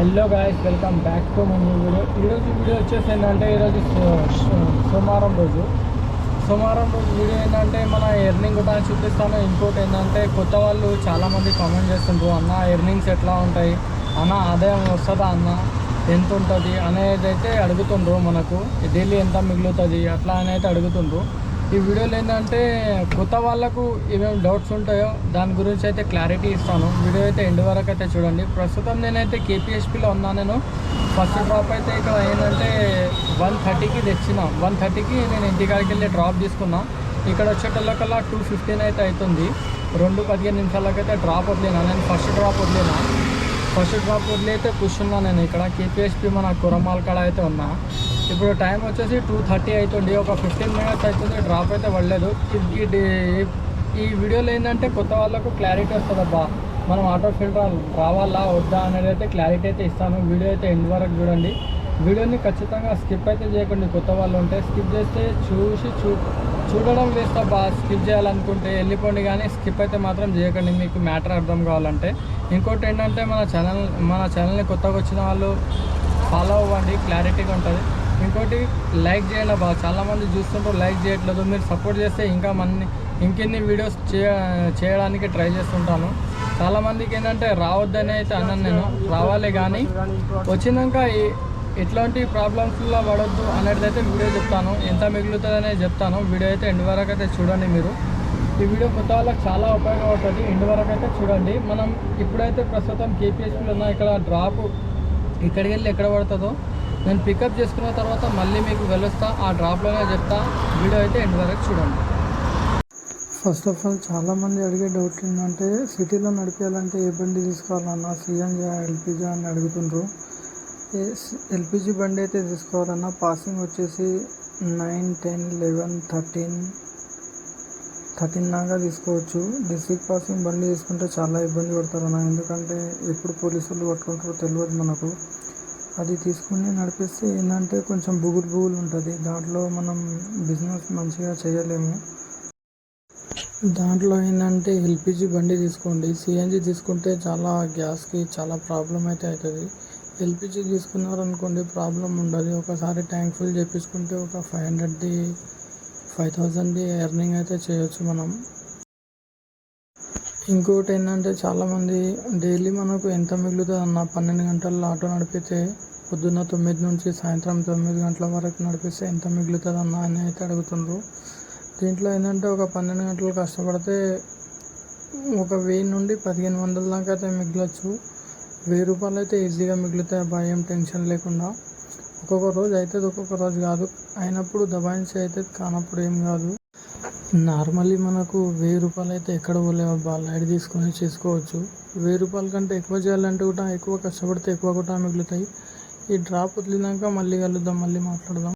Hello guys welcome back to my new video ఈరోజు video వచ్చేసి ఏంటంటే ఈరోజు సోమవారం రోజు. సోమవారం రోజు వీడియో ఏంటంటే మన ఎర్నింగ్ కూడా చూపిస్తాను. ఇంకోటి ఏంటంటే కొత్త వాళ్ళు చాలామంది కామెంట్ చేస్తుంటారు అన్న ఎర్నింగ్స్ ఎట్లా ఉంటాయి? అన్న ఆదాయం వస్తుందా అన్న? ఎంత ఉంటుంది? అనేది అయితే అడుగుతుండ్రు మనకు. డైలీ ఎంత మిగులుతుంది? అట్లా అని అయితే అడుగుతుండ్రు. ఈ వీడియోలో ఏంటంటే కొత్త వాళ్ళకు ఏమేమి డౌట్స్ ఉంటాయో దాని గురించి అయితే క్లారిటీ ఇస్తాను. వీడియో అయితే ఎండ్ వరకు అయితే చూడండి. ప్రస్తుతం నేనైతే కేపీఎస్పిలో ఉన్నా నేను. ఫస్ట్ డ్రాప్ అయితే ఇక్కడ ఏంటంటే వన్ థర్టీకి తెచ్చిన. వన్ థర్టీకి నేను ఇంటికాడికి వెళ్ళి డ్రాప్ తీసుకున్నా. ఇక్కడ వచ్చేటల్లకల్లా టూ ఫిఫ్టీన్ అయితే అవుతుంది రెండు పదిహేను నిమిషాలకైతే డ్రాప్ వదిలేనా? నేను ఫస్ట్ డ్రాప్ వదిలేనా? ఫస్ట్ డ్రాప్ వదిలి అయితే కూర్చున్నా నేను. ఇక్కడ కేపీఎస్పి మన కురమాల్ కాడ అయితే ఉన్నా. ఇప్పుడు టైం వచ్చేసి టూ థర్టీ అవుతుంది ఒక ఫిఫ్టీన్ మినిట్స్ అవుతుంది డ్రాప్ అయితే పడలేదు. ఈ- ఈ వీడియోలో ఏంటంటే కొత్త వాళ్ళకు క్లారిటీ వస్తుంది అబ్బా. మనం ఆటో ఫిల్టర్ రావాలా? వద్దా అనేది అయితే క్లారిటీ అయితే ఇస్తాను. వీడియో అయితే ఎండ్ వరకు చూడండి. వీడియోని ఖచ్చితంగా స్కిప్ అయితే చేయకండి కొత్త వాళ్ళు ఉంటే. స్కిప్ చేస్తే చూసి చూ చూడడం వేస్ట్ అబ్బా. స్కిప్ చేయాలనుకుంటే వెళ్ళిపోండి కానీ స్కిప్ అయితే మాత్రం చేయకండి. మీకు మ్యాటర్ అర్థం కావాలంటే. ఇంకోటి ఏంటంటే మన ఛానల్ మన ఛానల్ని కొత్తగా వచ్చిన వాళ్ళు ఫాలో అవ్వండి. క్లారిటీగా ఉంటుంది. ఇంకోటి లైక్ చేయండి బాగా చాలామంది చూస్తుంటారు లైక్ చేయట్లేదు. మీరు సపోర్ట్ చేస్తే ఇంకా మన ఇంకెన్ని వీడియోస్ చేయ చేయడానికి ట్రై చేస్తుంటాను. చాలామందికి ఏంటంటే రావద్దని అయితే అన్నాను నేను. రావాలి కానీ వచ్చినాక ఎట్లాంటి ప్రాబ్లమ్స్లో పడొద్దు అనేది అయితే వీడియో చెప్తాను. ఎంత మిగులుతుందనే చెప్తాను. వీడియో అయితే ఎండ్ వరకు అయితే చూడండి మీరు. ఈ వీడియో కొత్త వాళ్ళకి చాలా ఉపయోగపడుతుంది. ఎండ్ వరకు అయితే చూడండి. మనం ఇప్పుడైతే ప్రస్తుతం కేపీఎస్పీలో ఉన్న. ఇక్కడ డ్రాప్ ఇక్కడికి వెళ్ళి ఎక్కడ పడుతుందో నేను పికప్ చేసుకున్న తర్వాత మళ్ళీ మీకు వెళ్ళొస్తా ఆ డ్రాప్లోనే చెప్తా. వీడియో అయితే ఎండ్ వరకు చూడండి. ఫస్ట్ ఆఫ్ ఆల్ చాలామంది అడిగే డౌట్ ఏంటంటే సిటీలో నడిపేయాలంటే ఏ బండి తీసుకోవాలన్నా సిఎన్జి ఎల్పిజి అని అడుగుతుండ్రు. ఎల్పిజి బండి అయితే తీసుకోవాలన్నా పాసింగ్ వచ్చేసి nine ten eleven thirteen thirteen దాకా తీసుకోవచ్చు. డిస్ట్రిక్ట్ పాసింగ్ బండి తీసుకుంటే చాలా ఇబ్బంది పడతారు అన్న ఎందుకంటే ఎప్పుడు పోలీసులు పట్టుకుంటారో తెలియదు మనకు. అది తీసుకుని నడిపిస్తే ఏంటంటే కొంచెం బుగులు బుగులు ఉంటుంది. దాంట్లో మనం బిజినెస్ మంచిగా చేయలేము. దాంట్లో ఏంటంటే ఎల్పిజి బండి తీసుకోండి. సిఎన్జి తీసుకుంటే చాలా గ్యాస్కి చాలా ప్రాబ్లం అయితే అవుతుంది ఎల్పిజి తీసుకున్నారనుకోండి ప్రాబ్లం ఉండదు. ఒకసారి ట్యాంక్ ఫుల్ చేపించుకుంటే ఒక ఫైవ్ హండ్రెడ్ది ఫైవ్ థౌజండ్ది ఎర్నింగ్ అయితే చేయొచ్చు మనం. ఇంకోటి ఏంటంటే చాలామంది డైలీ మనకు ఎంత మిగులుతుంది అన్న పన్నెండు గంటల్లో ఆటో నడిపితే పొద్దున్న తొమ్మిది నుంచి సాయంత్రం తొమ్మిది గంటల వరకు నడిపిస్తే ఎంత మిగులుతుంది అన్న అయితే అడుగుతుండ్రు. దీంట్లో ఏంటంటే ఒక పన్నెండు గంటలు కష్టపడితే ఒక వెయ్యి నుండి పదిహేను వందల దాకా అయితే మిగలచ్చు. వెయ్యి రూపాయలు అయితే ఈజీగా మిగులుతాయి భయం టెన్షన్ లేకుండా. ఒక్కొక్క రోజు అవుతుంది ఒక్కొక్క రోజు కాదు. అయినప్పుడు దబాయించి అయితే కానప్పుడు ఏం కాదు. నార్మల్లీ మనకు వెయ్యి రూపాయలు అయితే ఎక్కడ పోలేవు అబ్బా లైట్ తీసుకొని చేసుకోవచ్చు. వెయ్యి రూపాయల కంటే ఎక్కువ చేయాలంటే కూడా ఎక్కువ కష్టపడితే ఎక్కువ కూడా మిగులుతాయి. ఈ డ్రాప్ వదిలినాక మళ్ళీ కలుద్దాం మళ్ళీ మాట్లాడదాం.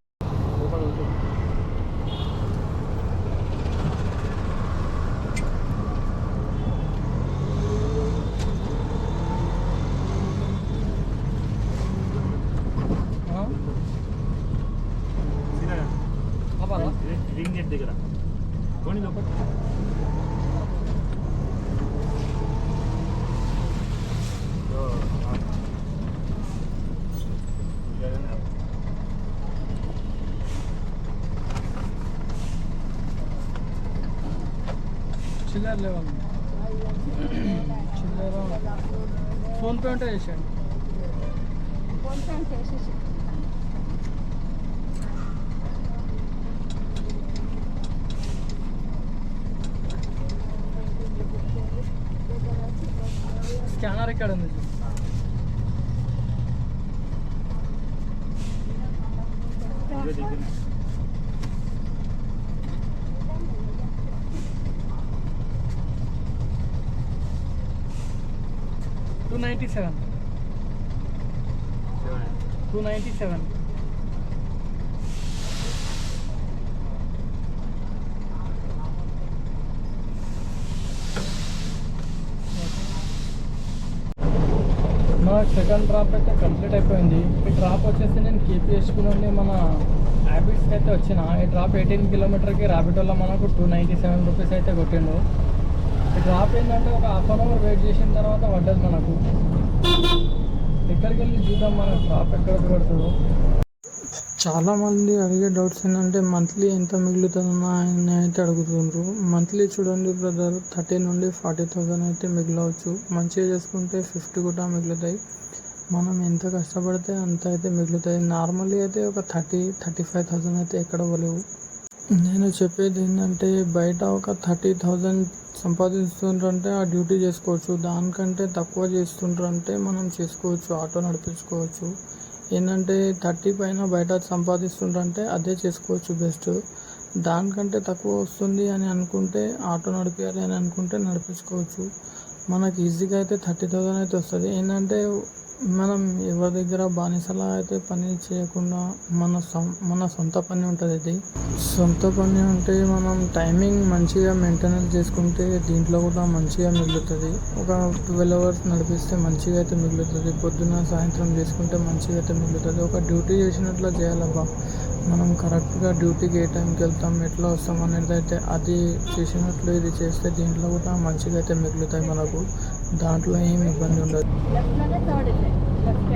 రింగ్ గేట్ దగ్గర పోనీ లోపల చిల్లర లేవాలి చిల్లర ఫోన్పే ఉంటే చేసేయండి ఫోన్ పే చేసేసి స్కానర్ ఇక్కడ ఉంది చూడు. ఇదే Two ninety seven two ninety seven మా సెకండ్ డ్రాప్ అయితే కంప్లీట్ అయిపోయింది. ఈ డ్రాప్ వచ్చేసి నేను కేపీహెచ్పి నుండి మన హ్యాబిట్స్కి అయితే వచ్చిన. ఈ డ్రాప్ ఎయిటీన్ కిలోమీటర్కి ర్యాపిడోలో మనకు టూ నైంటీ సెవెన్ రూపీస్ అయితే కొట్టిండు. డ్రాప్ ఏంటంటే ఒక హాఫ్ అన్ అవర్ వెయిట్ చేసిన తర్వాత పడ్డది మనకు. ఎక్కడికి వెళ్ళి చూద్దాం మన డ్రాప్ ఎక్కడ పడుతుందో. చాలా మంది అడిగే డౌట్స్ ఏంటంటే మంత్లీ ఎంత మిగులుతుందన్న ఆయన అయితే అడుగుతుండ్రు. మంత్లీ చూడండి బ్రదర్ థర్టీ నుండి ఫార్టీ థౌజండ్ అయితే మిగలవచ్చు. మంచిగా చేసుకుంటే ఫిఫ్టీ కూడా మిగులుతాయి. మనం ఎంత కష్టపడితే అంత అయితే మిగులుతుంది నార్మల్లీ అయితే ఒక థర్టీ థర్టీ ఫైవ్ థౌసండ్ అయితే ఎక్కడ పోలేవు. నేను చెప్పేది ఏంటంటే బయట ఒక థర్టీ థౌజండ్ సంపాదిస్తుండ్రంటే ఆ డ్యూటీ చేసుకోవచ్చు. దానికంటే తక్కువ చేస్తుండ్రంటే మనం చేసుకోవచ్చు ఆటో నడిపించుకోవచ్చు. ఏంటంటే థర్టీ పైన బయట సంపాదిస్తుండ్రంటే అదే చేసుకోవచ్చు బెస్ట్. దానికంటే తక్కువ వస్తుంది అని అనుకుంటే ఆటో నడిపించాలి అని అనుకుంటే నడిపించుకోవచ్చు. మనకి ఈజీగా అయితే థర్టీ థౌజండ్ అయితే వస్తుంది. ఏంటంటే మనం ఎవరి దగ్గర బానిసలా అయితే పని చేయకుండా మన మన సొంత పని ఉంటుంది ఇది సొంత పని అంటే మనం టైమింగ్ మంచిగా మెయింటెనెన్స్ చేసుకుంటే దీంట్లో కూడా మంచిగా మిగులుతుంది. ఒక ట్వెల్వ్ అవర్స్ నడిపిస్తే మంచిగా అయితే మిగులుతుంది. పొద్దున సాయంత్రం చేసుకుంటే మంచిగా అయితే మిగులుతుంది. ఒక డ్యూటీ చేసినట్లు చేయాలబ్బా. మనం కరెక్ట్గా డ్యూటీకి ఏ టైంకి వెళ్తాం ఎట్లా వస్తాం అనేది అయితే అది చేసినట్లు ఇది చేస్తే దీంట్లో కూడా మంచిగా అయితే మిగులుతాయి మనకు. దాంట్లో ఏం ఇబ్బంది ఉండదు లెఫ్ట్లోనే థర్డ్ ఇల్లే లెఫ్ట్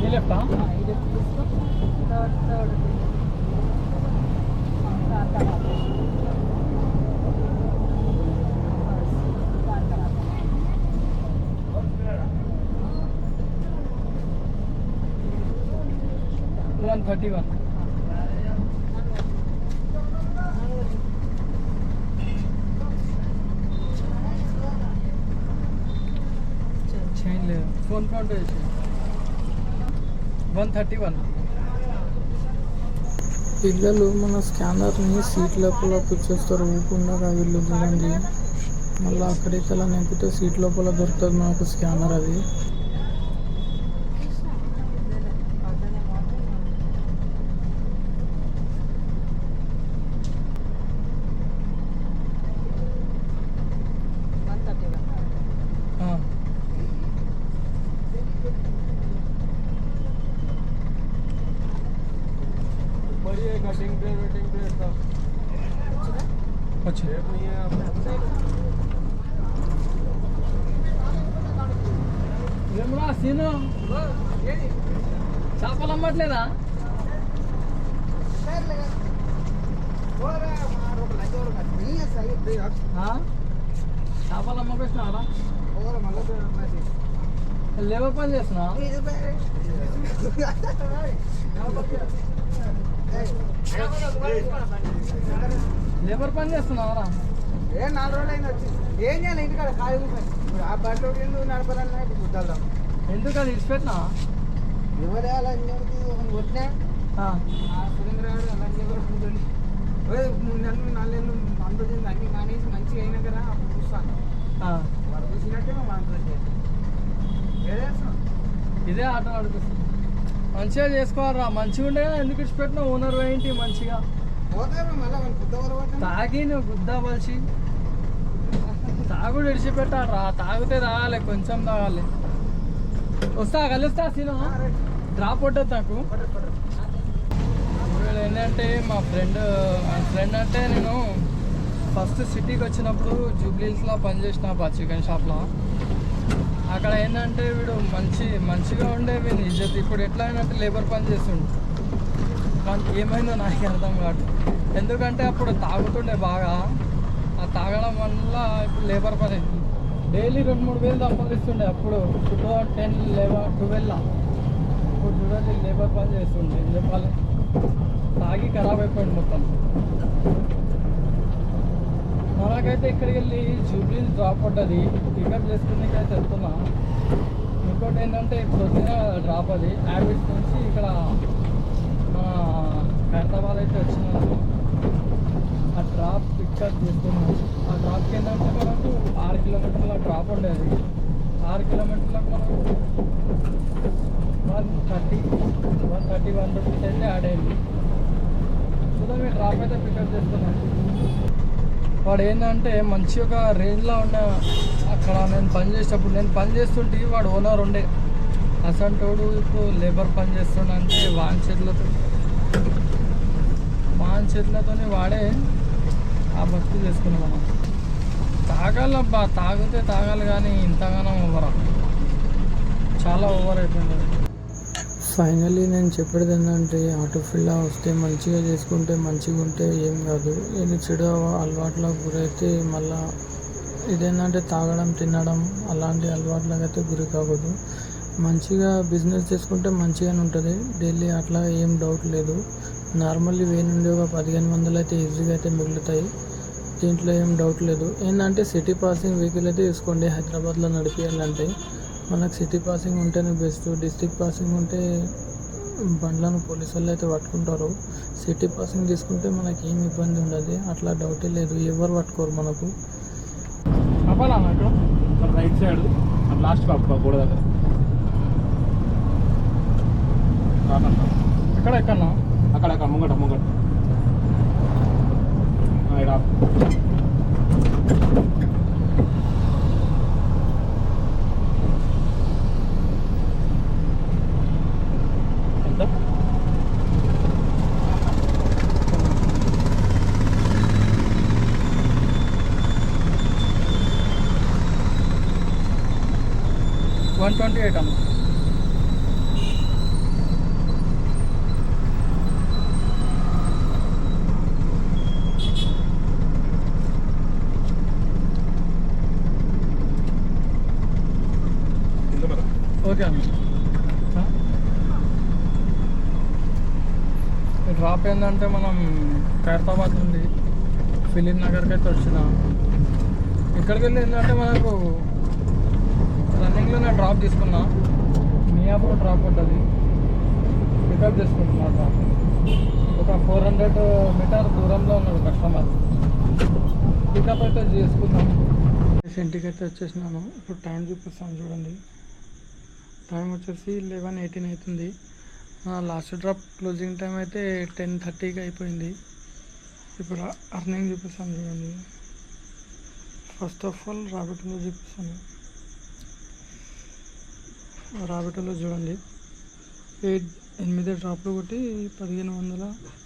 ఏ లెఫ్టా ఇది తీసుకో third third one thirty one chain లేదు అమౌంట్ వేసి వన్ థర్టీ వన్ పిల్లలు మన స్కానర్ని సీట్ లోపల పిచ్చేస్తారు ఊకుండా వీళ్ళు చూడండి మళ్ళీ అక్కడికి అలా నింపితే సీట్ లోపల దొరుకుతుంది మనకు స్కానర్ అది. వచ్చింది ఏమ్రా సీను చేపలు అమ్మట్లేదా చేపలు అమ్మకొచ్చినారా లేబర్ పని చేస్తున్నా లేబర్ పని చేస్తున్నావరా ఏ నాలుగు రోజులు అయింది వచ్చి. ఏం చేయాలి? ఇంటికాడ ఖాళీ కూర్చొని. ఇప్పుడు ఆ బట్టలు ఎందుకు నడపరన్నా గుద్దాం ఎందుకు అది ఇడిచిపెట్టినా ఎవరే అలా కొట్టినా? ఆ. సురేంద్ర గారు అలా ఎవరు కూర్చొని ఓయ్ మూడు నెలలు నాలుగు నెలలు అన్ని మానేసి మంచిగా అయినా కదా అప్పుడు చూస్తాను. వాడు చూసినట్టే మా మందు వచ్చేది ఏదేస్తాం ఇదే ఆట నడిపిస్తుంది. మంచిగా చేసుకోవాలరా. మంచిగా ఉండే ఎందుకు ఇడిచిపెట్టినా ఓనర్ ఏంటి మంచిగా? తాగి నువ్వు గుద్దా పలిచి. తాగుడు ఇడిచిపెట్టాడరా తాగితే తాగాలి కొంచెం తాగాలి. వస్తా కలుస్తా సీను డ్రాప్ కొట్టదు నాకు. ఏంటంటే మా ఫ్రెండ్ మా ఫ్రెండ్ అంటే నేను ఫస్ట్ సిటీకి వచ్చినప్పుడు జూబ్లీస్లో పనిచేసిన చికెన్ షాప్లో అక్కడ ఏంటంటే వీడు మంచి మంచిగా ఉండే వీని ఇజ్జత్. ఇప్పుడు ఎట్లా అయినట్టు లేబర్ పని చేస్తుండు. కానీ ఏమైందో నాకు అర్థం కాదు ఎందుకంటే అప్పుడు తాగుతుండే బాగా. ఆ తాగడం వల్ల ఇప్పుడు లేబర్ పని డైలీ రెండు మూడు వేలు సంపాదిస్తుండే అప్పుడు. టూ టెన్ లెవెన్ ట్వెల్వ్లో ఇప్పుడు టువెల్ లేబర్ పని చేస్తుండే. ఏం చెప్పాలి? తాగి ఖరాబ్ అయిపోయింది మొత్తం. మనకైతే ఇక్కడికి వెళ్ళి జూబ్లీ డ్రాప్ పడ్డది పికప్ చేసుకునేకి అయితే వెళ్తున్నా. ఇంకోటి ఏంటంటే ఇప్పుడు డ్రాప్ అది. హ్యాబిట్స్ నుంచి ఇక్కడ మన హైదరాబాద్ అయితే వచ్చినాను ఆ డ్రాప్ పికప్ చేసుకున్నాను ఆ డ్రాప్కి ఏంటంటే మనకు ఆరు కిలోమీటర్ల డ్రాప్ ఉండేది. ఆరు కిలోమీటర్లకు మనకు one thirty one thirty one rupees అయితే యాడ్ అయింది. చూద్దాం డ్రాప్ అయితే పికప్ చేసుకున్నాను వాడు ఏంటంటే మంచి ఒక రేంజ్లో ఉన్న అక్కడ నేను పని చేసేటప్పుడు నేను పని చేస్తుంటే వాడు ఓనర్ ఉండే. అసంటోడు ఇప్పుడు లేబర్ పని చేస్తుండే వాన్ చేతులతో వాన్ చేతులతోనే వాడే ఆ బతుకు చేసుకున్నాం మనం తాగాలబ్బా తాగితే తాగాలి కానీ ఇంతగానో ఓవర్ అయిపోయింది ఫైనల్లీ నేను చెప్పేది ఏంటంటే ఆటో ఫీల్డ్ వస్తే మంచిగా చేసుకుంటే మంచిగా ఉంటే ఏం కాదు. ఇది చెడు అలవాట్లకు గురైతే మళ్ళా ఇదేంటంటే తాగడం తినడం అలాంటి అలవాట్లకు అయితే గురి కాకూడదు. మంచిగా బిజినెస్ చేసుకుంటే మంచిగానే ఉంటుంది. డైలీ అట్లా ఏం డౌట్ లేదు. నార్మల్లీ వెయ్యి నుండి ఒక పదిహేను వందలు అయితే ఈజీగా అయితే మిగులుతాయి. దీంట్లో ఏం డౌట్ లేదు. ఏంటంటే సిటీ పాసింగ్ వెహికల్ అయితే తీసుకోండి హైదరాబాద్లో నడిపించాలంటే మనకు సిటీ పాసింగ్ ఉంటేనే బెస్ట్ డిస్టిక్ పాసింగ్ ఉంటే బండ్లను పోలీసు వాళ్ళు అయితే పట్టుకుంటారు. సిటీ పాసింగ్ తీసుకుంటే మనకి ఏం ఇబ్బంది ఉండదు. అట్లా డౌటే లేదు. ఎవరు పట్టుకోరు మనకు. రైట్ సైడ్ లాస్ట్ పాప దగ్గర. ఎక్కడ ఎక్కడన్నా? అక్కడ అక్కడ ముంగట ముంగట ఆ, ఈడ ఆపు. ఎంత వన్ ట్వంటీ ఎయిట్ మరి ఓకే? ఈ డ్రాప్ ఏంటంటే మనం ఖైరతాబాద్ నుండి ఫిలిం నగర్కి అయితే వచ్చిన. ఇక్కడికి వెళ్ళి ఏంటంటే మనకు నేను డ్రాప్ తీసుకున్నా. మియాపూర్ డ్రాప్ ఉంటుంది. పికప్ చేసుకుంటున్నా డ్రాప్ ఒక ఫోర్ హండ్రెడ్ మీటర్ దూరంలో ఉన్నాడు కస్టమర్ పికప్ అయితే చేసుకుందాం. ఇంటికి అయితే వచ్చేసినాను. ఇప్పుడు టైం చూపిస్తాను చూడండి. టైం వచ్చేసి లెవెన్ ఎయిటీన్ అవుతుంది. లాస్ట్ డ్రాప్ క్లోజింగ్ టైం అయితే టెన్ థర్టీకి అయిపోయింది. ఇప్పుడు అర్నింగ్ చూపిస్తాను చూడండి. ఫస్ట్ ఆఫ్ ఆల్ రాబిట్లో చూపిస్తాను. రాబిట్లో చూడండి. ఎయిట్ ఎనిమిది డ్రాప్లు కొట్టి పదిహేను వందల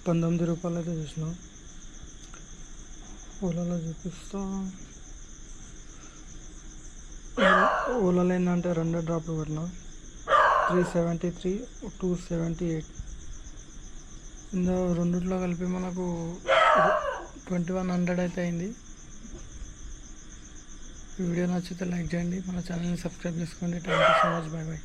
పంతొమ్మిది రూపాయలు అయితే చూసినాం. ఓలాలో చూపిస్తా. ఓలాలో ఏంటంటే రెండు డ్రాప్లు కొట్టినా. Three seventy three two seventy eight. ఇందులో రెండిట్లో కలిపి మనకు ట్వంటీ వన్ హండ్రెడ్ అయితే అయింది. వీడియో నచ్చితే లైక్ చేయండి మన ఛానల్ని సబ్స్క్రైబ్ చేసుకోండి thank you so much bye bye